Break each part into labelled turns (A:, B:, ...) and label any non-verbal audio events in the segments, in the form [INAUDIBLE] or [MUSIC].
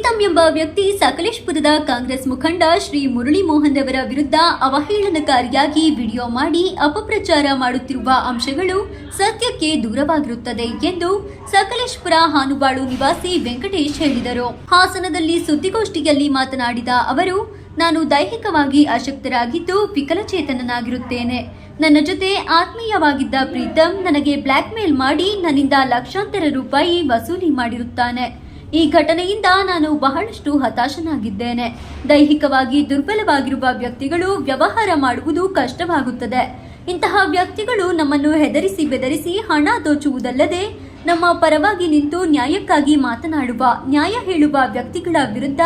A: ಪ್ರೀತಂ ಎಂಬ ವ್ಯಕ್ತಿ ಸಕಲೇಶ್ಪುರದ ಕಾಂಗ್ರೆಸ್ ಮುಖಂಡ ಶ್ರೀ ಮುರಳಿ ಮೋಹನ್ ರವರ ವಿರುದ್ಧ ಅವಹೇಳನಕಾರಿಯಾಗಿ ವಿಡಿಯೋ ಮಾಡಿ ಅಪಪ್ರಚಾರ ಮಾಡುತ್ತಿರುವ ಅಂಶಗಳು ಸತ್ಯಕ್ಕೆ ದೂರವಾಗಿರುತ್ತದೆ ಎಂದು ಸಕಲೇಶ್ಪುರ ಹಾನುಬಾಳು ನಿವಾಸಿ ವೆಂಕಟೇಶ್ ಹೇಳಿದರು. ಹಾಸನದಲ್ಲಿ ಸುದ್ದಿಗೋಷ್ಠಿಯಲ್ಲಿ ಮಾತನಾಡಿದ ಅವರು, ನಾನು ದೈಹಿಕವಾಗಿ ಅಶಕ್ತರಾಗಿದ್ದು ವಿಕಲಚೇತನನಾಗಿರುತ್ತೇನೆ. ನನ್ನ ಜೊತೆ ಆತ್ಮೀಯವಾಗಿದ್ದ ಪ್ರೀತಂ ನನಗೆ ಬ್ಲ್ಯಾಕ್ ಮೇಲ್ ಮಾಡಿ ನನ್ನಿಂದ ಲಕ್ಷಾಂತರ ರೂಪಾಯಿ ವಸೂಲಿ ಮಾಡಿರುತ್ತಾನೆ. ಈ ಘಟನೆಯಿಂದ ನಾನು ಬಹಳಷ್ಟು ಹತಾಶನಾಗಿದ್ದೇನೆ. ದೈಹಿಕವಾಗಿ ದುರ್ಬಲವಾಗಿರುವ ವ್ಯಕ್ತಿಗಳು ವ್ಯವಹಾರ ಮಾಡುವುದು ಕಷ್ಟವಾಗುತ್ತದೆ. ಇಂತಹ ವ್ಯಕ್ತಿಗಳು ನಮ್ಮನ್ನು ಹೆದರಿಸಿ ಬೆದರಿಸಿ ಹಣ ದೋಚುವುದಲ್ಲದೆ ನಮ್ಮ ಪರವಾಗಿ ನಿಂತು ನ್ಯಾಯಕ್ಕಾಗಿ ಮಾತನಾಡುವ, ನ್ಯಾಯ ಹೇಳುವ ವ್ಯಕ್ತಿಗಳ ವಿರುದ್ಧ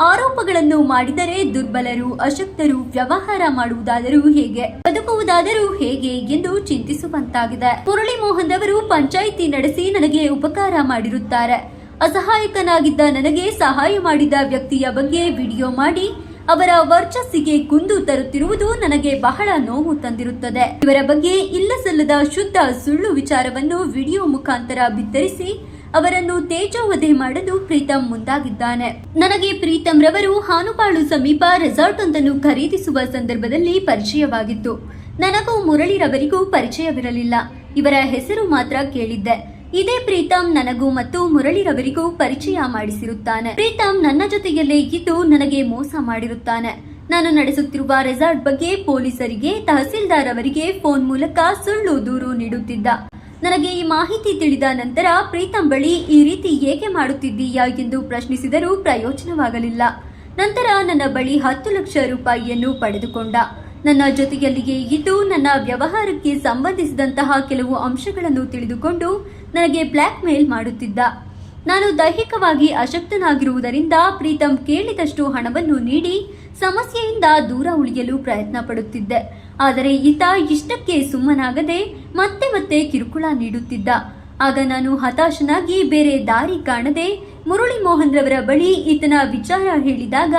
A: ಆರೋಪಗಳನ್ನು ಮಾಡಿದರೆ ದುರ್ಬಲರು, ಅಶಕ್ತರು ವ್ಯವಹಾರ ಮಾಡುವುದಾದರೂ ಹೇಗೆ, ಬದುಕುವುದಾದರೂ ಹೇಗೆ ಎಂದು ಚಿಂತಿಸುವಂತಾಗಿದೆ. ಮುರಳಿ ಮೋಹನ್ ಅವರು ಪಂಚಾಯಿತಿ ನಡೆಸಿ ನನಗೆ ಉಪಕಾರ ಮಾಡಿರುತ್ತಾರೆ. ಅಸಹಾಯಕನಾಗಿದ್ದ ನನಗೆ ಸಹಾಯ ಮಾಡಿದ ವ್ಯಕ್ತಿಯ ಬಗ್ಗೆ ವಿಡಿಯೋ ಮಾಡಿ, ಅವರ ವರ್ಚಸ್ಸಿಗೆ ಕುಂದು ತರುತ್ತಿರುವುದು ನನಗೆ ಬಹಳ ನೋವು ತಂದಿರುತ್ತದೆ. ಇವರ ಬಗ್ಗೆ ಇಲ್ಲಸಲ್ಲದ ಶುದ್ಧ ಸುಳ್ಳು ವಿಚಾರವನ್ನು ವಿಡಿಯೋ ಮುಖಾಂತರ ಬಿತ್ತರಿಸಿ, ಅವರನ್ನು ತೇಜೋವಧೆ ಮಾಡಲು ಪ್ರೀತಂ ಮುಂದಾಗಿದ್ದಾನೆ. ನನಗೆ ಪ್ರೀತಂ ರವರು ಹಾನುಪಾಳು ಸಮೀಪ ರೆಸಾರ್ಟ್ ಒಂದನ್ನು ಖರೀದಿಸುವ ಸಂದರ್ಭದಲ್ಲಿ ಪರಿಚಯವಾಗಿತ್ತು. ನನಗೂ ಮುರಳಿರವರಿಗೂ ಪರಿಚಯವಿರಲಿಲ್ಲ. ಇವರ ಹೆಸರು ಮಾತ್ರ ಕೇಳಿದ್ದೆ. ಇದೇ ಪ್ರೀತಮ್ ನನಗೂ ಮತ್ತು ಮುರಳಿರವರಿಗೂ ಪರಿಚಯ ಮಾಡಿಸಿರುತ್ತಾನೆ. ಪ್ರೀತಮ್ ನನ್ನ ಜೊತೆಯಲ್ಲೇ ಇದ್ದು ನನಗೆ ಮೋಸ ಮಾಡಿರುತ್ತಾನೆ. ನಾನು ನಡೆಸುತ್ತಿರುವ ರೆಸಾರ್ಟ್ ಬಗ್ಗೆ ಪೊಲೀಸರಿಗೆ ತಹಸೀಲ್ದಾರ್ ಅವರಿಗೆ ಫೋನ್ ಮೂಲಕ ಸುಳ್ಳು ದೂರು ನೀಡುತ್ತಿದ್ದ. ನನಗೆ ಈ ಮಾಹಿತಿ ತಿಳಿದ ನಂತರ ಪ್ರೀತಂ ಬಳಿ ಈ ರೀತಿ ಏಕೆ ಮಾಡುತ್ತಿದ್ದೀಯಾ ಎಂದು ಪ್ರಶ್ನಿಸಿದರೂ ಪ್ರಯೋಜನವಾಗಲಿಲ್ಲ. ನಂತರ ನನ್ನ ಬಳಿ ಹತ್ತು ಲಕ್ಷ ರೂಪಾಯಿಯನ್ನು ಪಡೆದುಕೊಂಡ. ನನ್ನ ಜೊತೆಯಲ್ಲಿಯೇ ಇದ್ದು ನನ್ನ ವ್ಯವಹಾರಕ್ಕೆ ಸಂಬಂಧಿಸಿದಂತಹ ಕೆಲವು ಅಂಶಗಳನ್ನು ತಿಳಿದುಕೊಂಡು ನನಗೆ ಬ್ಲ್ಯಾಕ್ ಮೇಲ್ ಮಾಡುತ್ತಿದ್ದ. ನಾನು ದೈಹಿಕವಾಗಿ ಅಶಕ್ತನಾಗಿರುವುದರಿಂದ ಪ್ರೀತಂ ಕೇಳಿದಷ್ಟು ಹಣವನ್ನು ನೀಡಿ ಸಮಸ್ಯೆಯಿಂದ ದೂರ ಉಳಿಯಲು ಪ್ರಯತ್ನ ಪಡುತ್ತಿದ್ದೆ. ಆದರೆ ಈತ ಇಷ್ಟಕ್ಕೆ ಸುಮ್ಮನಾಗದೆ ಮತ್ತೆ ಮತ್ತೆ ಕಿರುಕುಳ ನೀಡುತ್ತಿದ್ದ. ಆಗ ನಾನು ಹತಾಶನಾಗಿ ಬೇರೆ ದಾರಿ ಕಾಣದೆ ಮುರಳಿ ಮೋಹನ್ ರವರ ಬಳಿ ಈತನ ವಿಚಾರ ಹೇಳಿದಾಗ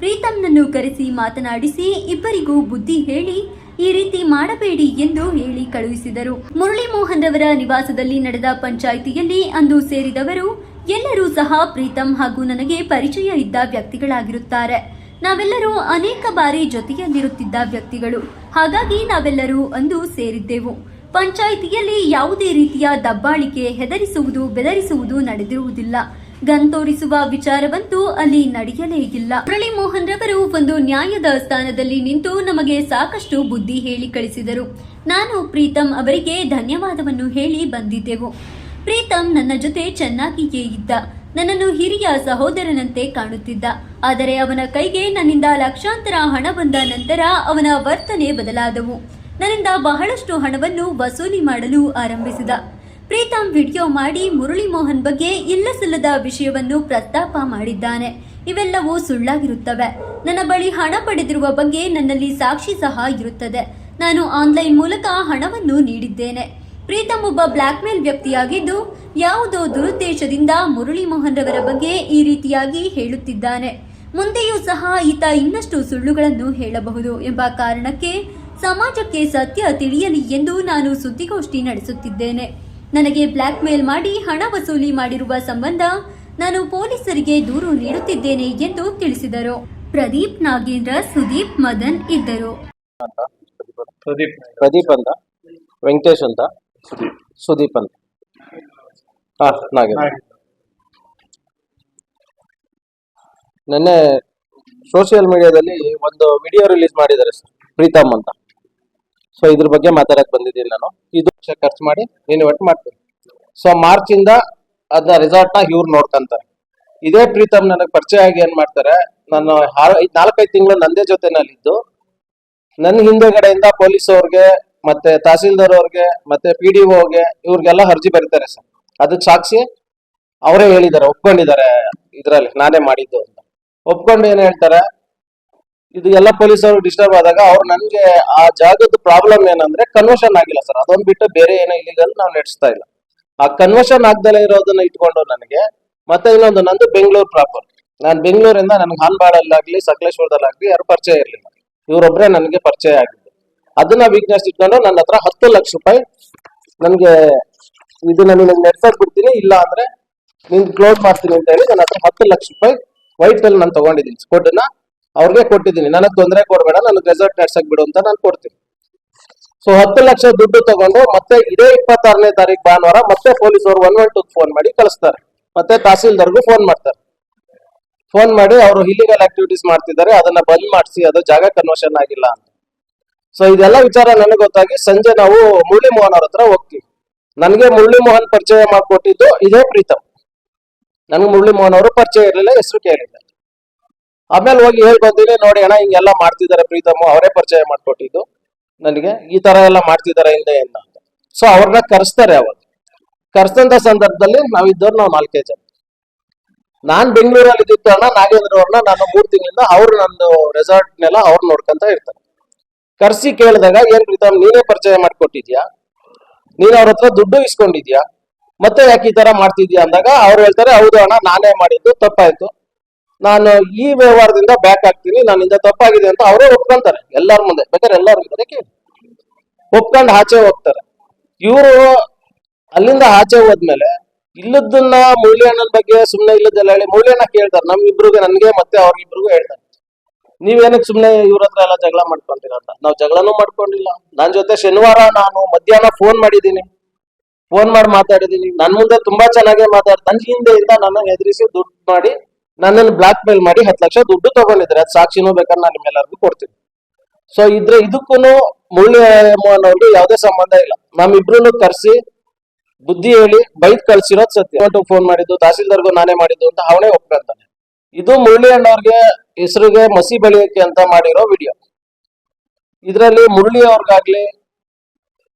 A: ಪ್ರೀತಂನನ್ನು ಕರೆಸಿ ಮಾತನಾಡಿಸಿ ಇಬ್ಬರಿಗೂ ಬುದ್ಧಿ ಹೇಳಿ ಈ ರೀತಿ ಮಾಡಬೇಡಿ ಎಂದು ಹೇಳಿ ಕಳುಹಿಸಿದರು. ಮುರಳಿ ಮೋಹನ್ ರವರ ನಿವಾಸದಲ್ಲಿ ನಡೆದ ಪಂಚಾಯಿತಿಯಲ್ಲಿ ಅಂದು ಸೇರಿದವರು ಎಲ್ಲರೂ ಸಹ ಪ್ರೀತಂ ಹಾಗೂ ನನಗೆ ಪರಿಚಯ ಇದ್ದ ವ್ಯಕ್ತಿಗಳಾಗಿರುತ್ತಾರೆ. ನಾವೆಲ್ಲರೂ ಅನೇಕ ಬಾರಿ ಜೊತೆಯಲ್ಲಿರುತ್ತಿದ್ದ ವ್ಯಕ್ತಿಗಳು. ಹಾಗಾಗಿ ನಾವೆಲ್ಲರೂ ಅಂದು ಸೇರಿದ್ದೆವು. ಪಂಚಾಯಿತಿಯಲ್ಲಿ ಯಾವುದೇ ರೀತಿಯ ದಬ್ಬಾಳಿಕೆ ಹೆದರಿಸುವುದು, ಬೆದರಿಸುವುದು ನಡೆದಿರುವುದಿಲ್ಲ. ಗನ್ ತೋರಿಸುವ ವಿಚಾರವಂತೂ ಅಲ್ಲಿ ನಡೆಯಲೇ ಇಲ್ಲ. ಮುರಳಿ ಮೋಹನ್ ರವರು ಒಂದು ನ್ಯಾಯದ ಸ್ಥಾನದಲ್ಲಿ ನಿಂತು ನಮಗೆ ಸಾಕಷ್ಟು ಬುದ್ಧಿ ಹೇಳಿ ಕಳಿಸಿದರು. ನಾನು ಪ್ರೀತಂ ಅವರಿಗೆ ಧನ್ಯವಾದವನ್ನು ಹೇಳಿ ಬಂದಿದ್ದೆವು. ಪ್ರೀತಂ ನನ್ನ ಜೊತೆ ಚೆನ್ನಾಗಿಯೇ ಇದ್ದ. ನನ್ನನ್ನು ಹಿರಿಯ ಸಹೋದರನಂತೆ ಕಾಣುತ್ತಿದ್ದ. ಆದರೆ ಅವನ ಕೈಗೆ ನನ್ನಿಂದ ಲಕ್ಷಾಂತರ ಹಣ ಬಂದ ನಂತರ ಅವನ ವರ್ತನೆ ಬದಲಾದವು. ನನ್ನಿಂದ ಬಹಳಷ್ಟು ಹಣವನ್ನು ವಸೂಲಿ ಮಾಡಲು ಆರಂಭಿಸಿದ. ಪ್ರೀತಂ ವಿಡಿಯೋ ಮಾಡಿ ಮುರಳಿ ಮೋಹನ್ ಬಗ್ಗೆ ಇಲ್ಲಸಲ್ಲದ ವಿಷಯವನ್ನು ಪ್ರಸ್ತಾಪ ಮಾಡಿದ್ದಾನೆ. ಇವೆಲ್ಲವೂ ಸುಳ್ಳಾಗಿರುತ್ತವೆ. ನನ್ನ ಬಳಿ ಹಣ ಪಡೆದಿರುವ ಬಗ್ಗೆ ನನ್ನಲ್ಲಿ ಸಾಕ್ಷಿ ಸಹ ಇರುತ್ತದೆ. ನಾನು ಆನ್ಲೈನ್ ಮೂಲಕ ಹಣವನ್ನು ನೀಡಿದ್ದೇನೆ. ಪ್ರೀತಮ್ ಒಬ್ಬ ಬ್ಲ್ಯಾಕ್ ಮೇಲ್ ವ್ಯಕ್ತಿಯಾಗಿದ್ದು, ಯಾವುದೋ ದುರುದ್ದೇಶದಿಂದ ಮುರಳಿ ಮೋಹನ್ ರವರ ಬಗ್ಗೆ ಈ ರೀತಿಯಾಗಿ ಹೇಳುತ್ತಿದ್ದಾನೆ. ಮುಂದೆಯೂ ಸಹ ಈತ ಇನ್ನಷ್ಟು ಸುಳ್ಳುಗಳನ್ನು ಹೇಳಬಹುದು ಎಂಬ ಕಾರಣಕ್ಕೆ ಸಮಾಜಕ್ಕೆ ಸತ್ಯ ತಿಳಿಯಲಿ ಎಂದು ನಾನು ಸುದ್ದಿಗೋಷ್ಠಿ ನಡೆಸುತ್ತಿದ್ದೇನೆ. ನನಗೆ ಬ್ಲ್ಯಾಕ್ ಮೇಲ್ ಮಾಡಿ ಹಣ ವಸೂಲಿ ಮಾಡಿರುವ ಸಂಬಂಧ ನಾನು ಪೊಲೀಸರಿಗೆ ದೂರು ನೀಡುತ್ತಿದ್ದೇನೆ ಎಂದು ತಿಳಿಸಿದರು. ಪ್ರದೀಪ್ ನಾಗೇಂದ್ರ ಸುದೀಪ್ ಮದನ್ ಇದ್ದರು.
B: ಪ್ರದೀಪ್
C: ಪ್ರದೀಪ್ ಅಂತ? ವೆಂಕಟೇಶ್ ಅಂತ? ಸುದೀಪ್. ಅಂತ. ಹಾ ನಾಗೇಂದ್ರ. ನಿನ್ನೆ ಸೋಷಿಯಲ್ ಮೀಡಿಯಾದಲ್ಲಿ ಒಂದು ವಿಡಿಯೋ ರಿಲೀಸ್ ಮಾಡಿದ್ದಾರೆ ಸರ್ ಪ್ರೀತಮ್ ಅಂತ. ಸೊ ಇದ್ರ ಬಗ್ಗೆ ಮಾತಾಡಕ್ ಬಂದಿದ್ದೀನಿ ನಾನು. ಇದು ಖರ್ಚು ಮಾಡಿ ಒಟ್ಟು ಮಾಡ್ತೀನಿ ಸೊ ಮಾರ್ಚ್ ಇಂದ ಅದನ್ನ ರೆಸಾರ್ಟ್ನ ಇವ್ರು ನೋಡ್ಕೊಂತಾರೆ. ಇದೇ ಪ್ರೀತಮ್ ನನಗೆ ಪರಿಚಯ ಆಗಿ ಏನ್ ಮಾಡ್ತಾರೆ, ನಾನು ನಾಲ್ಕೈದು ತಿಂಗಳು ನಂದೇ ಜೊತೆನಲ್ಲಿದ್ದು. ನನ್ನ ಹಿಂದೆಗಡೆಯಿಂದ ಪೊಲೀಸ್ ಅವ್ರಿಗೆ, ಮತ್ತೆ ತಹಸೀಲ್ದಾರ್ ಅವ್ರಿಗೆ, ಮತ್ತೆ ಪಿ ಡಿ ಓಗೆ ಇವ್ರಿಗೆಲ್ಲ ಅರ್ಜಿ ಬರೀತಾರೆ ಸರ್. ಅದಕ್ಕೆ ಸಾಕ್ಷಿ ಅವರೇ ಹೇಳಿದ್ದಾರೆ, ಒಪ್ಕೊಂಡಿದ್ದಾರೆ ಇದ್ರಲ್ಲಿ, ನಾನೇ ಮಾಡಿದ್ದು ಅಂತ. ಒಪ್ಕೊಂಡು ಏನ್ ಹೇಳ್ತಾರೆ ಇದು ಎಲ್ಲ ಅವರು ಡಿಸ್ಟರ್ಬ್ ಆದಾಗ ಅವ್ರು ನನ್ಗೆ ಆ ಜಾಗದ ಪ್ರಾಬ್ಲಮ್ ಏನಂದ್ರೆ ಕನ್ವರ್ಷನ್ ಆಗಿಲ್ಲ ಸರ್ ಅದೊಂದು ಬಿಟ್ಟು ಬೇರೆ ಏನೋ ಇಲ್ಲಿಗಲ್ ನಾವು ನಡೆಸ್ತಾ ಇಲ್ಲ. ಆ ಕನ್ವರ್ಷನ್ ಆಗ್ದಲೇ ಇರೋದನ್ನ ಇಟ್ಕೊಂಡು ನನಗೆ ಮತ್ತೆ ಇನ್ನೊಂದು, ನಂದು ಬೆಂಗಳೂರು ಪ್ರಾಪರ್ ನಾನು ಬೆಂಗಳೂರಿಂದ ನನಗೆ ಹಾನ್ಬಾಡಲ್ಲಾಗ್ಲಿ ಸಕಲೇಶ್ವರದಲ್ಲಾಗ್ಲಿ ಯಾರು ಪರಿಚಯ ಇರಲಿಲ್ಲ. ಇವರೊಬ್ರೆ ನನಗೆ ಪರಿಚಯ ಆಗಿದ್ದು. ಅದನ್ನ ವೀಕ್ನೆಸ್ ಇಟ್ಕೊಂಡು ನನ್ನ ಹತ್ರ ಹತ್ತು ಲಕ್ಷ ರೂಪಾಯಿ ನನಗೆ ಇದು ನಾನು ನೆಡ್ಸಕ್ ಬಿಡ್ತೀನಿ, ಇಲ್ಲ ಅಂದ್ರೆ ನಿನ್ ಕ್ಲೋಸ್ ಮಾಡ್ತೀನಿ ಅಂತ ಹೇಳಿ ನನ್ನ ಹತ್ರ ಹತ್ತು ಲಕ್ಷ ರೂಪಾಯಿ ವೈಟ್ ಅಲ್ಲಿ ನಾನು ತಗೊಂಡಿದ್ದೀನಿ ಸ್ಕೋಟನ್ನ ಅವ್ರಿಗೆ ಕೊಟ್ಟಿದ್ದೀನಿ. ನನಗೆ ತೊಂದರೆ ಕೊಡಬೇಡ, ನನಗೆ ರೆಸಾರ್ಟ್ ನಡ್ಸಕ್ ಬಿಡು ಅಂತ ನಾನು ಕೊಡ್ತೀನಿ. ಸೊ ಹತ್ತು ಲಕ್ಷ ದುಡ್ಡು ತಗೊಂಡು ಮತ್ತೆ ಇದೇ ಇಪ್ಪತ್ತಾರನೇ ತಾರೀಕು ಭಾನುವಾರ ಮತ್ತೆ ಪೊಲೀಸರು ಒನ್ ಒನ್ ಟೂ ಫೋನ್ ಮಾಡಿ ಕಳಿಸ್ತಾರೆ. ಮತ್ತೆ ತಹಸೀಲ್ದಾರ್ಗೂ ಫೋನ್ ಮಾಡ್ತಾರೆ. ಫೋನ್ ಮಾಡಿ ಅವರು ಇಲ್ಲಿಗಲ್ ಆಕ್ಟಿವಿಟೀಸ್ ಮಾಡ್ತಿದ್ದಾರೆ, ಅದನ್ನ ಬಂದ್ ಮಾಡಿಸಿ, ಅದು ಜಾಗ ಕನ್ವರ್ಷನ್ ಆಗಿಲ್ಲ ಅಂತ. ಸೊ ಇದೆಲ್ಲ ವಿಚಾರ ನನಗೆ ಗೊತ್ತಾಗಿ ಸಂಜೆ ನಾವು ಮುರಳಿ ಮೋಹನ್ ಅವ್ರ ಹತ್ರ ಹೋಗ್ತೀವಿ. ನನಗೆ ಮುರಳಿ ಮೋಹನ್ ಪರಿಚಯ ಮಾಡಿಕೊಟ್ಟಿದ್ದು ಇದೇ ಪ್ರೀತಮ್. ನನಗೆ ಮುರಳಿ ಮೋಹನ್ ಅವರು ಪರಿಚಯ ಇರಲಿಲ್ಲ, ಹೆಸರು ಕೇಳಿಲ್ಲ. ಆಮೇಲೆ ಹೋಗಿ ಹೇಳಿ ಬಂದಿನಿ ನೋಡಿ ಅಣ್ಣ, ಹಿಂಗೆಲ್ಲ ಮಾಡ್ತಿದ್ದಾರೆ ಪ್ರೀತಮ್ ಅವರೇ ಪರಿಚಯ ಮಾಡ್ಕೊಟ್ಟಿದ್ದು. ನನಗೆ ಈ ತರ ಎಲ್ಲ ಮಾಡ್ತಿದ್ದಾರೆ ಹಿಂದೆ ಅಂತ. ಸೊ ಅವ್ರನ್ನ ಕರೆಸ್ತಾರೆ ಅವತ್ತು ಕರೆಸ್ತಂತ ಸಂದರ್ಭದಲ್ಲಿ ನಾವಿದ್ದವ್ರು ನಾವು ನಾಲ್ಕೇ ಜನ. ನಾನ್ ಬೆಂಗಳೂರಲ್ಲಿ ಇದ್ದಿದ್ದು ಅಣ್ಣ ನಾಗೇಂದ್ರ ಅವ್ರನ್ನ ನಾನು ಮೂರು ತಿಂಗಳಿಂದ ಅವ್ರು ನನ್ನ ರೆಸಾರ್ಟ್ನೆಲ್ಲ ಅವ್ರು ನೋಡ್ಕೊಂತ ಇರ್ತಾರೆ. ಕರ್ಸಿ ಕೇಳಿದಾಗ, ಏನ್ ಪ್ರೀತಮ್, ನೀನೇ ಪರಿಚಯ ಮಾಡ್ಕೊಟ್ಟಿದ್ಯಾ? ನೀನ್ ಅವ್ರ ಹತ್ರ ದುಡ್ಡು ಇಸ್ಕೊಂಡಿದ್ಯಾ? ಮತ್ತೆ ಯಾಕೆ ಈ ತರ ಮಾಡ್ತಿದ್ಯಾ? ಅಂದಾಗ ಅವ್ರು ಹೇಳ್ತಾರೆ, ಹೌದು ಅಣ್ಣ, ನಾನೇ ಮಾಡಿದ್ದು, ತಪ್ಪಾಯ್ತು. ನಾನು ಈ ವ್ಯವಹಾರದಿಂದ ಬ್ಯಾಕ್ ಆಗ್ತೀನಿ, ನಾನು ಇಂದ ತಪ್ಪಾಗಿದೆ ಅಂತ ಅವರೇ ಒಪ್ಕೊಂತಾರೆ, ಎಲ್ಲಾರ ಮುಂದೆ. ಬೇಕಾದ್ರೆ ಎಲ್ಲಾರು ಇದ್ದಾರೆ, ಕೇಳಿ. ಒಪ್ಕೊಂಡು ಆಚೆ ಹೋಗ್ತಾರೆ. ಇವರು ಅಲ್ಲಿಂದ ಆಚೆ ಹೋದ್ಮೇಲೆ ಇಲ್ಲದನ್ನ ಮೌಲ್ಯಣ್ಣನ ಬಗ್ಗೆ ಸುಮ್ಮನೆ ಇಲ್ಲದೆಲ್ಲ ಹೇಳಿ ಮೌಲ್ಯಣ್ಣ ಕೇಳ್ತಾರೆ, ನಮ್ ಇಬ್ರಿಗೆ, ನನ್ಗೆ ಮತ್ತೆ ಅವ್ರಿಗಿಬ್ರಿಗೂ ಹೇಳ್ತಾರೆ. ನೀವೇನಕ್ಕೆ ಸುಮ್ಮನೆ ಇವ್ರ ಹತ್ರ ಎಲ್ಲ ಜಗಳ ಮಾಡ್ಕೊಂತೀರ ಅಂತ? ನಾವು ಜಗಳನೂ ಮಾಡ್ಕೊಂಡಿಲ್ಲ. ನನ್ನ ಜೊತೆ ಶನಿವಾರ ನಾನು ಮಧ್ಯಾಹ್ನ ಫೋನ್ ಮಾಡಿದ್ದೀನಿ. ಫೋನ್ ಮಾಡಿ ಮಾತಾಡಿದೀನಿ ನನ್ನ ಮುಂದೆ ತುಂಬಾ ಚೆನ್ನಾಗೇ ಮಾತಾಡ್ತಾನೆ ಹಿಂದೆಯಿಂದ ನನ್ನ ಹೆದರಿಸಿ ದುಡ್ಡು ಮಾಡಿ ನನ್ನನ್ನು ಬ್ಲಾಕ್ ಮೇಲ್ ಮಾಡಿ ಹತ್ತು ಲಕ್ಷ ದುಡ್ಡು ತಗೊಂಡಿದ್ರೆ ಅದು ಸಾಕ್ಷಿನೂ ಬೇಕಾದ್ರೆ ನಾನು ನಿಮ್ಮೆಲ್ಲರಿಗೂ ಕೊಡ್ತೀನಿ. ಸೊ ಇದ್ರೆ ಇದಕ್ಕೂ ಮುರಳಿ ಮೋಹನ್ ಯಾವುದೇ ಸಂಬಂಧ ಇಲ್ಲ. ನಮ್ಮಿಬ್ರು ಕರೆಸಿ, ಬುದ್ಧಿ ಹೇಳಿ ಬೈದ್ ಕಳ್ಸಿರೋದ್ ಸತ್ಯ. ಫೋನ್ ಮಾಡಿದ್ದು, ತಹಸೀಲ್ದಾರ್ಗೂ ನಾನೇ ಮಾಡಿದ್ದು ಅಂತ ಅವನೇ ಒಪ್ಕೊಂತಾನೆ ಇದು ಮುರಳಿ ಅಣ್ಣವ್ರಿಗೆ ಹೆಸರಿಗೆ ಮಸಿ ಬೆಳೆಯಕ್ಕೆ ಅಂತ ಮಾಡಿರೋ ವಿಡಿಯೋ. ಇದರಲ್ಲಿ ಮುರಳಿ ಅವ್ರಿಗಾಗ್ಲಿ,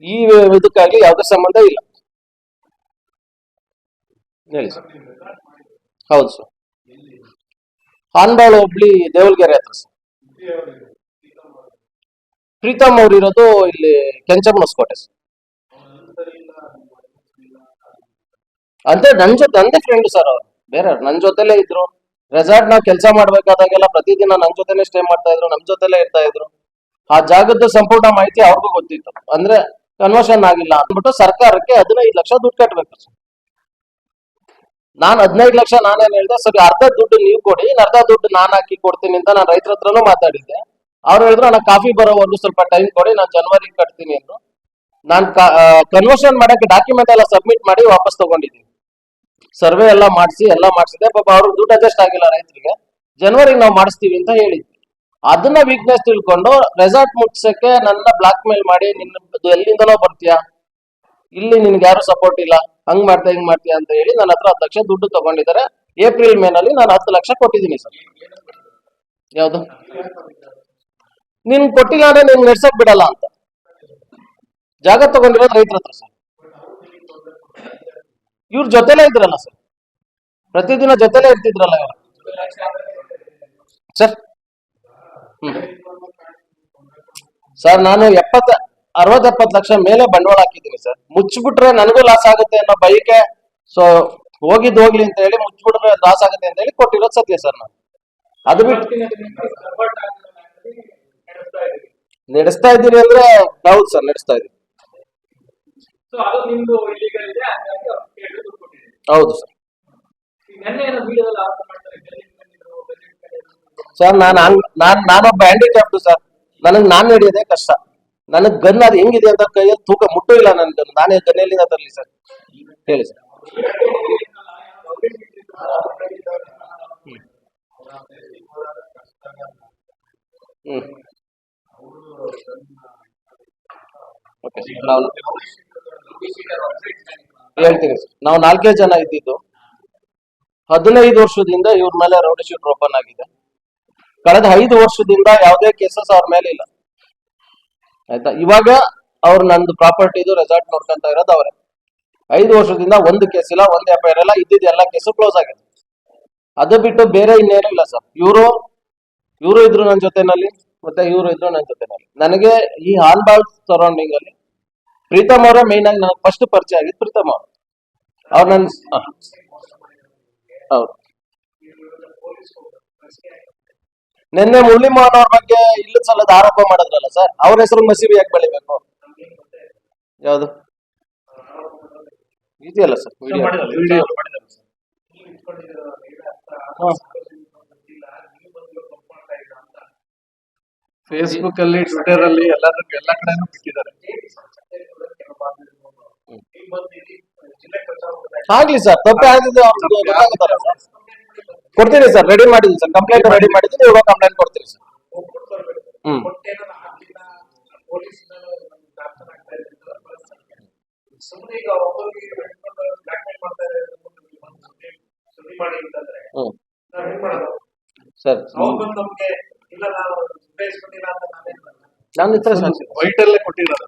C: ಈ ಇದಕ್ಕಾಗ್ಲಿ ಯಾವುದೇ ಸಂಬಂಧ ಇಲ್ಲ. ಹೇಳಿ ಸರ್. ಹೌದು ಸರ್. ಹಾನ್ಬಾಳ್ ಹೋಬ್ಳಿ ದೇವಲ್ಗೆರೆ ಹತ್ರ ಸರ್. ಪ್ರೀತಮ್ ಅವ್ರು ಇರೋದು ಇಲ್ಲಿ ಕೆಂಚಮ್ಮಸ್ಕೋಟೆ ಸರ್. ಅಂದ್ರೆ ನನ್ ಜೊತೆ ನಂದೇ ಫ್ರೆಂಡ್ ಸರ್ ಅವ್ರು. ಬೇರೆ. ನನ್ ಜೊತೆಲೇ ಇದ್ರು. ರೆಸಾರ್ಟ್ ನಾವ್ ಕೆಲಸ ಮಾಡ್ಬೇಕಾದಾಗೆಲ್ಲ ಪ್ರತಿದಿನ ನನ್ ಜೊತೆನೆ ಸ್ಟೇ ಮಾಡ್ತಾ ಇದ್ರು, ನಮ್ ಜೊತೆಲೇ ಇರ್ತಾ ಇದ್ರು. ಆ ಜಾಗದ ಸಂಪೂರ್ಣ ಮಾಹಿತಿ ಅವ್ರಿಗೂ ಗೊತ್ತಿತ್ತು. ಅಂದ್ರೆ ಕನ್ವರ್ಷನ್ ಆಗಿಲ್ಲ ಅಂದ್ಬಿಟ್ಟು ಸರ್ಕಾರಕ್ಕೆ ಹದಿನೈದು ಲಕ್ಷ ದುಡ್ಡು ಕಟ್ಬೇಕು ಸರ್. ನಾನ್ ಹದಿನೈದು ಲಕ್ಷ ನಾನೇನ್ ಹೇಳ್ದೆ, ಸರಿ, ಅರ್ಧ ದುಡ್ಡು ನೀವು ಕೊಡಿ ಇನ್ನು ಅರ್ಧ ದುಡ್ಡು ನಾನು ಹಾಕಿ ಕೊಡ್ತೀನಿ ಅಂತ ನಾನು ರೈತರ ಹತ್ರನೂ ಮಾತಾಡಿದ್ದೆ. ಅವ್ರು ಹೇಳಿದ್ರು ನಾನು ಕಾಫಿ ಬರೋವರೆಗೂ ಸ್ವಲ್ಪ ಟೈಮ್ ಕೊಡಿ, ನಾನು ಜನವರಿ ಕಟ್ತೀನಿ ಅಂದ್ರು. ನಾನು ಕನ್ವರ್ಷನ್ ಮಾಡಕ್ಕೆ ಡಾಕ್ಯುಮೆಂಟ್ ಎಲ್ಲ ಸಬ್ಮಿಟ್ ಮಾಡಿ ವಾಪಸ್ ತಗೊಂಡಿದ್ದೀನಿ. ಸರ್ವೆ ಎಲ್ಲ ಮಾಡಿಸಿ, ಎಲ್ಲ ಮಾಡಿಸಿದೆ. ಪಾಪ ಅವ್ರಿಗೆ ದುಡ್ಡು ಅಡ್ಜಸ್ಟ್ ಆಗಿಲ್ಲ ರೈತರಿಗೆ. ಜನವರಿಗೆ ನಾವು ಮಾಡಿಸ್ತೀವಿ ಅಂತ ಹೇಳಿದ್ವಿ. ಅದನ್ನ ವೀಕ್ನೆಸ್ ತಿಳ್ಕೊಂಡು ರೆಸಾರ್ಟ್ ಮುಟ್ಸಕ್ಕೆ ನನ್ನ ಬ್ಲಾಕ್ ಮೇಲ್ ಮಾಡಿ, ನಿನ್ನ, ಎಲ್ಲಿಂದಲೋ ಬರ್ತೀಯಾ? ಇಲ್ಲಿ ನಿನ್ಗೆ ಯಾರು ಸಪೋರ್ಟ್ ಇಲ್ಲ. ಹಂಗ್ ಮಾಡ್ತಾ ಹಿಂಗ್ ಮಾಡ್ತೀಯ ಅಂತ ಹೇಳಿ ನನ್ನ ಹತ್ರ ಹತ್ತು ಲಕ್ಷ ದುಡ್ಡು ತಗೊಂಡಿದ್ದಾರೆ. ಏಪ್ರಿಲ್ ಮೇ ನಲ್ಲಿ ನಾನು ಹತ್ತು ಲಕ್ಷ ಕೊಟ್ಟಿದ್ದೀನಿ ಸರ್. ಯಾವ್ದು? ನಿನ್ ಕೊಟ್ಟಿಲ್ಲ ಅಂದ್ರೆ ನಿನ್ ನಡ್ಸಕ್ ಬಿಡಲ್ಲ ಅಂತ. ಜಾಗ ತಗೊಂಡಿರೋದು ರೈತರ ಹತ್ರ ಸರ್. ಇವ್ರ ಜೊತೆಲೇ ಇದ್ರಲ್ಲ ಸರ್. ಪ್ರತಿದಿನ ಜೊತೆಲೇ ಇರ್ತಿದ್ರಲ್ಲ ಇವರು. ಸರ್. ಹ್ಮ್. ಸರ್, ನಾನು ಎಪ್ಪತ್ತ ಅರವತ್ ಎಪ್ಪತ್ತು ಲಕ್ಷ ಮೇಲೆ ಬಂಡವಾಳ ಹಾಕಿದ್ದೀನಿ ಸರ್. ಮುಚ್ಚಿಬಿಟ್ರೆ ನನಗೂ ಲಾಸ್ ಆಗುತ್ತೆ ಅನ್ನೋ ಬೈಕೆ ಸೊ ಹೋಗಿದ್ ಹೋಗ್ಲಿ ಅಂತ ಹೇಳಿ ಮುಚ್ಚಿಬಿಟ್ರೆ ಲಾಸ್ ಆಗುತ್ತೆ ಅಂತ ಹೇಳಿ ಕೊಟ್ಟಿರೋದು ಸತ್ಯ ಸರ್ ನಾನು. ಅದು ಬಿಟ್ಟು ನಡೆಸ್ತಾ ಇದ್ದೀನಿ ಅಂದ್ರೆ ಹೌದು ಸರ್ ನಡೆಸ್ತಾ ಇದ್ದೀನಿ ಹೌದು ಸರ್. ಸರ್ ನಾನು ನಾನು ನಾನ್ ನಾನೊಬ್ಬ ಹ್ಯಾಂಡಿಕ್ಯಾಪ್ಟು ಸರ್. ನನಗ್ ನಾನ್ ಹಿಡಿಯೋದೇ ಕಷ್ಟ. ನನಗ್ ಗನ್ ಅದು ಹೆಂಗಿದೆ ಅಂತ ಕೈಯಲ್ಲಿ ತೂಕ ಮುಟ್ಟು ಇಲ್ಲ ನನ್ ಗನ್. ನಾನೇ ಗನ್ ತರಲಿ ಸರ್? ಹೇಳಿ ಸರ್. ಹ್ಮ್. ಹೇಳ್ತೀನಿ ಸರ್. ನಾವು ನಾಲ್ಕೇ ಜನ ಇದ್ದಿದ್ದು. ಹದಿನೈದು ವರ್ಷದಿಂದ ಇವ್ರ ಮೇಲೆ ರೌಡಿ ಶೂಟ್ ಓಪನ್ ಆಗಿದೆ. ಕಳೆದ ಐದು ವರ್ಷದಿಂದ ಯಾವುದೇ ಕೇಸಸ್ ಅವ್ರ ಮೇಲೆ ಇಲ್ಲ. ಆಯ್ತಾ? ಇವಾಗ ಅವ್ರು ನಂದು ಪ್ರಾಪರ್ಟಿದು ರೆಸಾರ್ಟ್ ನೋಡ್ಕೊಂತ ಇರೋದು ಅವರೇ. ಐದು ವರ್ಷದಿಂದ ಒಂದು ಕೇಸ್ ಇಲ್ಲ, ಒಂದು ಎಫ್ ಐ ಆರ್ ಇಲ್ಲ ಇದ್ದಿದ್ದು ಎಲ್ಲ ಕೇಸು ಕ್ಲೋಸ್ ಆಗಿದೆ. ಅದು ಬಿಟ್ಟು ಬೇರೆ ಇನ್ನೇನು ಇಲ್ಲ ಸರ್. ಇವರು ಇವರು ಇದ್ರು ನನ್ನ ಜೊತೆನಲ್ಲಿ, ಮತ್ತೆ ಇವರು ಇದ್ರು ನನ್ನ ಜೊತೆನಲ್ಲಿ. ನನಗೆ ಈ ಹಾನ್ಬಾಳ್ ಸರೌಂಡಿಂಗ್ ಅಲ್ಲಿ ಪ್ರೀತಮ್ ಅವರೇ ಮೇನ್ ಆಗಿ ನನಗೆ ಫಸ್ಟ್ ಪರಿಚಯ ಆಗಿದ್ದು ಪ್ರೀತಮ್ ಅವರು. ಅವ್ರು ನನ್ನ ಹೌದು ನಿನ್ನೆ ಮುರಳಿ ಮೋಹನ್ ಅವ್ರ ಬಗ್ಗೆ ಇಲ್ಲದ ಸಲ್ಲದ ಆರೋಪ ಮಾಡಿದ್ರಲ್ಲ ಸರ್ ಅವ್ರ ಹೆಸರು ಮಸೀದಿ ಯಾಕೆ ಬೆಳಿಬೇಕು? ಯಾವುದು? ಇದೆಯಲ್ಲ ಸರ್ ವಿಡಿಯೋ
D: ಫೇಸ್ಬುಕ್ ಅಲ್ಲಿ ಟ್ವಿಟರ್ ಅಲ್ಲಿ ಎಲ್ಲಾದ್ರೂ ಎಲ್ಲಾ ಕಡೆನೂ ಬಿಟ್ಟಿದ್ದಾರೆ.
C: ಆಗ್ಲಿ ಸರ್ ತಪ್ಪೆ ಆಗಿದೆ ಅವ್ರಿಗೆ ಕೊಡ್ತೀನಿ ಸರ್ ರೆಡಿ ಮಾಡಿದ್ದೀನಿ ಸರ್. ಕಂಪ್ಲೇಂಟ್ ರೆಡಿ ಮಾಡಿದ್ವಿ ಇವಾಗ ಕಂಪ್ಲೇಂಟ್ ಕೊಡ್ತೀನಿ ಸರ್. ಹ್ಮ್. ಸರ್. ನಾನು ಇತರ ಸರ್
D: ವೈಟ್ ಅಲ್ಲೇ ಕೊಟ್ಟಿರೋದು.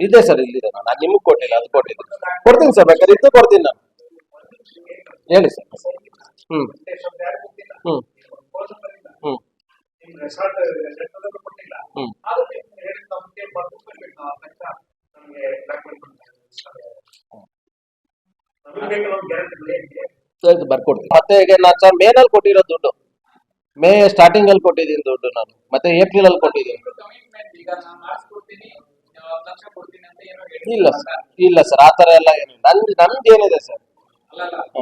C: ಇದೆ ಸರ್ ಇಲ್ಲಿದೆ. ನಾನು ನಿಮಗೆ ಕೊಟ್ಟಿಲ್ಲ ಅದು ಕೊಟ್ಟಿದ್ದೀನಿ. ಕೊಡ್ತೀನಿ ಸರ್ ಬೇಕಾದ್ರೆ ಇದು ಕೊಡ್ತೀನಿ ನಾನು. ಹೇಳಿ ಸರ್.
B: ಹ್ಞೂ ಹ್ಞೂ
C: ಸರ್ ಬರ್ಕೊಡ್ತೀನಿ. ಮತ್ತೆ ಈಗ ನಾನು ಸರ್ ಮೇನಲ್ಲಿ ಕೊಟ್ಟಿರೋ ದುಡ್ಡು. ಮೇ ಸ್ಟಾರ್ಟಿಂಗ್ ಅಲ್ಲಿ ಕೊಟ್ಟಿದ್ದೀನಿ ದುಡ್ಡು ನಾನು. ಮತ್ತೆ ಏಪ್ರಿಲ್ ಅಲ್ಲಿ ಕೊಟ್ಟಿದ್ದೀನಿ. ಇಲ್ಲ ಸರ್ ಇಲ್ಲ ಸರ್ ಆತರ ಎಲ್ಲ ಏನು ನನ್ಗೆ ನಮ್ದು ಏನಿದೆ ಸರ್?
E: ನಾನು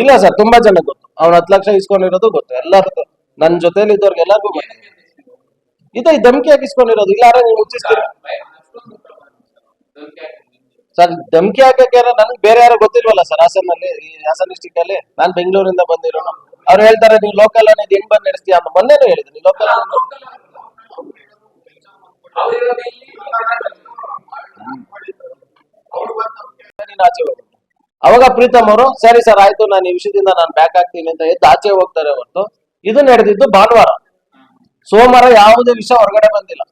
C: ಇಲ್ಲ ಸರ್ ತುಂಬಾ ಜನ ಗೊತ್ತು. ಅವ್ನ ಹತ್ತು ಲಕ್ಷ ಇಸ್ಕೊಂಡಿರೋದು ಗೊತ್ತು. ಎಲ್ಲರಿಗೂ ನನ್ನ ಜೊತೆಲಿ ಇದ್ದವ್ರಿಗೆ ಎಲ್ಲರಿಗೂ ಗೊತ್ತು. ಇದೆ ಧಮಕಿ ಹಾಕಿ ಇಸ್ಕೊಂಡಿರೋದು? ಇಲ್ಲ ನೀವು ಮುಚ್ಚಿಸ್ತೀರಿ. ಸರ್ ಧಮಕಿ ಹಾಕಕ್ಕೆ ನನ್ಗೆ ಬೇರೆ ಯಾರು ಗೊತ್ತಿಲ್ವಲ್ಲ ಸರ್ ಹಾಸನಲ್ಲಿ ಈ ಹಾಸನ್ ಡಿಸ್ಟಿಕ್ ಅಲ್ಲಿ? ನಾನ್ ಬೆಂಗಳೂರಿಂದ ಬಂದಿರೋನು. ಅವ್ರು ಹೇಳ್ತಾರೆ ನೀವು ಲೋಕಲ್ ಅನ್ನೋದು ಹೆಂಗ್ ಬಂದ್ ನಡೆಸ್ತೀಯ? ಅಂತ ಮೊನ್ನೆನೂ ಹೇಳಿದ್ರು. ನೀವು ಲೋಕಲ್
E: ಅವ್ರಿರೋದು ಇಲ್ಲಿ ಕರ್ನಾಟಕದಲ್ಲಿ.
C: ನೀನು ಆಚೆ ಹೋಗು ಅವಾಗ ಪ್ರೀತಮ್ ಅವರು, ಸರಿ ಸರ್, ಆಯ್ತು, ನಾನು ಈ ವಿಷಯದಿಂದ ನಾನು ಬ್ಯಾಕ್ ಆಗ್ತೀನಿ ಅಂತ ಎದ್ದು ಆಚೆ ಹೋಗ್ತಾರೆ ಹೊರತು. ಇದು ನಡೆದಿದ್ದು ಭಾನುವಾರ. ಸೋಮವಾರ ಯಾವುದೇ ವಿಷಯ ಹೊರಗಡೆ ಬಂದಿಲ್ಲ.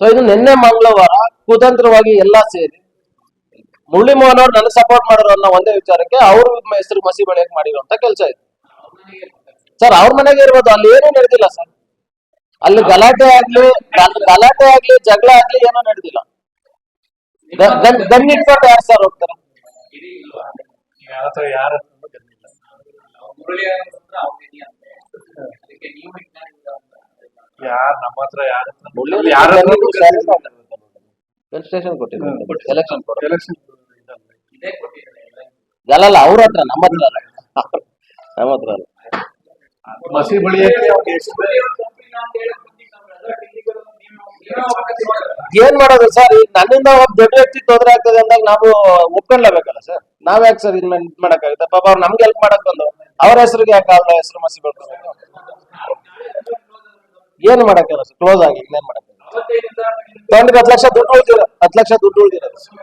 C: ಸೊ ಇದು ನಿನ್ನೆ ಮಂಗಳವಾರ ಕುತಂತ್ರವಾಗಿ ಎಲ್ಲಾ ಸೇರಿ. ಮುರಳಿ ಮೋಹನ್ ಅವ್ರು ನನಗೆ ಸಪೋರ್ಟ್ ಮಾಡೋರು ಅನ್ನೋ ಒಂದೇ ವಿಚಾರಕ್ಕೆ ಅವ್ರ ಹೆಸರು ಮಸಿ ಬಳಿಯಕ್ಕೆ ಮಾಡಿರೋ ಅಂತ ಕೆಲಸ ಇದೆ. ಸರ್, ಅವ್ರ ಮನೆಗೆ ಇರ್ಬೋದು, ಅಲ್ಲಿ ಏನೂ ನಡೆದಿಲ್ಲ ಸರ್. ಅಲ್ಲಿ ಗಲಾಟೆ ಆಗ್ಲಿ ಗಲ- ಗಲಾಟೆ ಆಗ್ಲಿ ಜಗಳ ಆಗ್ಲಿ ಏನೋ ನಡೆದಿಲ್ಲ. ಗನ್ ಇಟ್ಕೊಂಡು ಯಾರು ಸರ್ ಹೋಗ್ತಾರೆ?
D: ಯಾರ
C: ಕೊಟ್ಟಿದ್ದಾರೆ. ಎಲೆಕ್ಷನ್
D: ಎಲೆಕ್ಷನ್
E: ಇದೇ ಕೊಟ್ಟಿದ್ದಾರೆ ಎಲ್ಲ.
C: ಅಲ್ಲಲ್ಲ ಅವ್ರ ಹತ್ರ ನಮ್ಮ ಹತ್ರ ಅಲ್ಲ. [LAUGHS] ನಮ್ಮ ಹತ್ರ ಅಲ್ಲ.
D: ಮಸಿ ಬಳಿಯಕ್ಕೆ
C: ಏನ್ ಮಾಡೋದು ಸರ್? ಈಗ ನನ್ನಿಂದ ಒಬ್ಬ ದೊಡ್ಡ ವ್ಯಕ್ತಿ ತೊಂದರೆ ಆಗ್ತದೆ ಅಂದಾಗ ನಾವು ಒಪ್ಕೊಂಡ್ಲೇಬೇಕಲ್ಲ ಸರ್? ನಾವ್ ಯಾಕೆ ಸರ್ ಇದ್ ಮಾಡಕ್ಕಾಗುತ್ತೆ? ಪಾಪ ಅವ್ರು ನಮ್ಗೆ ಹೆಲ್ಪ್ ಮಾಡಕ್ ಬಂದು ಅವ್ರ ಹೆಸರಿಗೆ ಯಾಕೆ ಅವ್ರ ಹೆಸರು ಮಸಿ ಬೆಳ್ಕೋಬೇಕು? ಏನು ಮಾಡಕ್ಕಾಗಲ್ಲ ಸರ್? ಕ್ಲೋಸ್ ಆಗಿ, ಇನ್ನೇನ್ ಮಾಡಕ್ಕೆ ತಗೊಂಡಿದ್ದು ಹತ್ತು ಲಕ್ಷ ದುಡ್ಡು ಉಳ್ದಿರ ಹತ್ತು ಲಕ್ಷ ದುಡ್ಡು ಉಳ್ದಿರೋದು. ಸರ್.